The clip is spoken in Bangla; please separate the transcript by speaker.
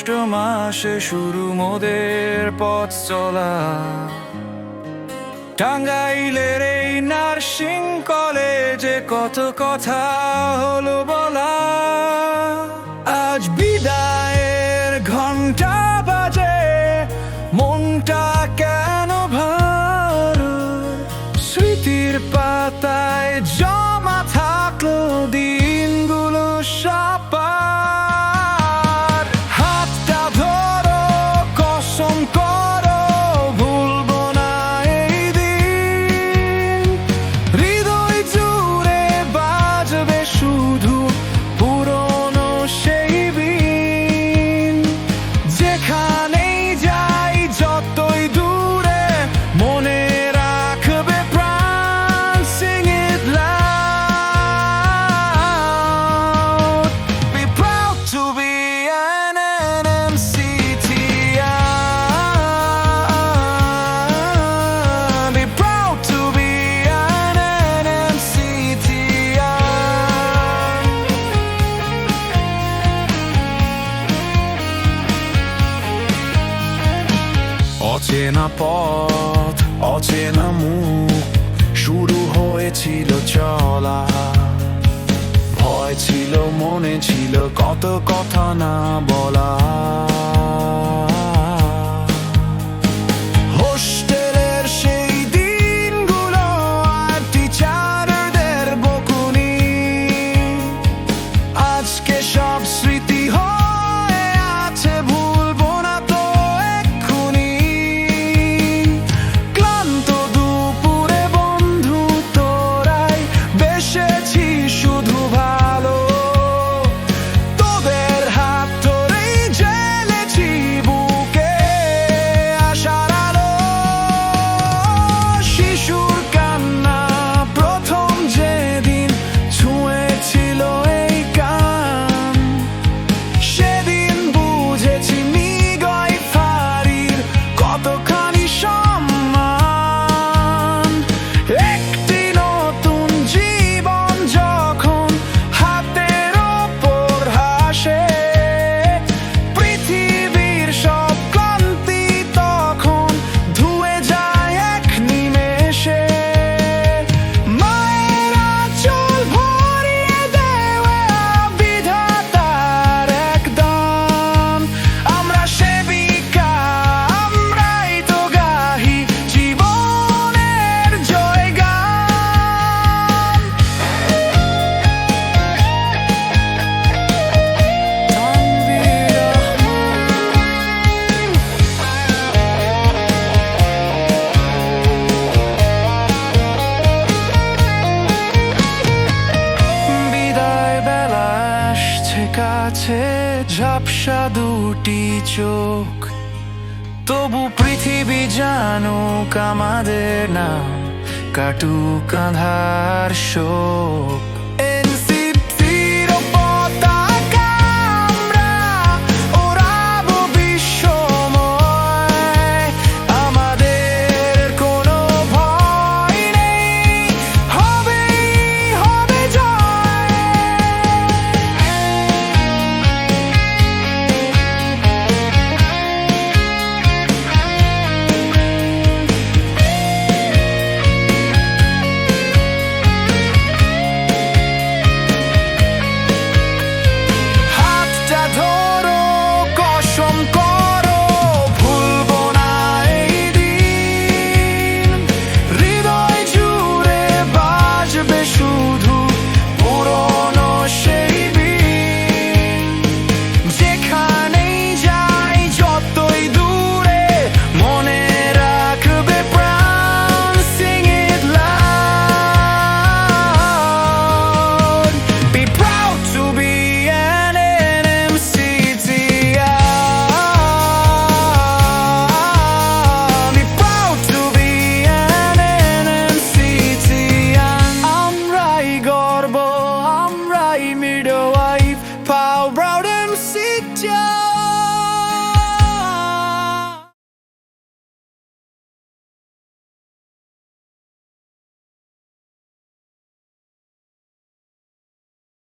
Speaker 1: জ্যৈষ্ঠ মাসে শুরু মোদের পথ চলা। টাঙ্গাইলের এই নার্সিং কলেজে কত কথা হলো বলা। অচেনা পথ, অচেনা মুখ, শুরু হয়েছিল চলা। ভয় ছিল, মনে ছিল, কত কথা না বলা। আছে ঝাপসা দুটি চোখ। তবু পৃথিবী জানুক আমাদের নাম কাটুক আধার শোক।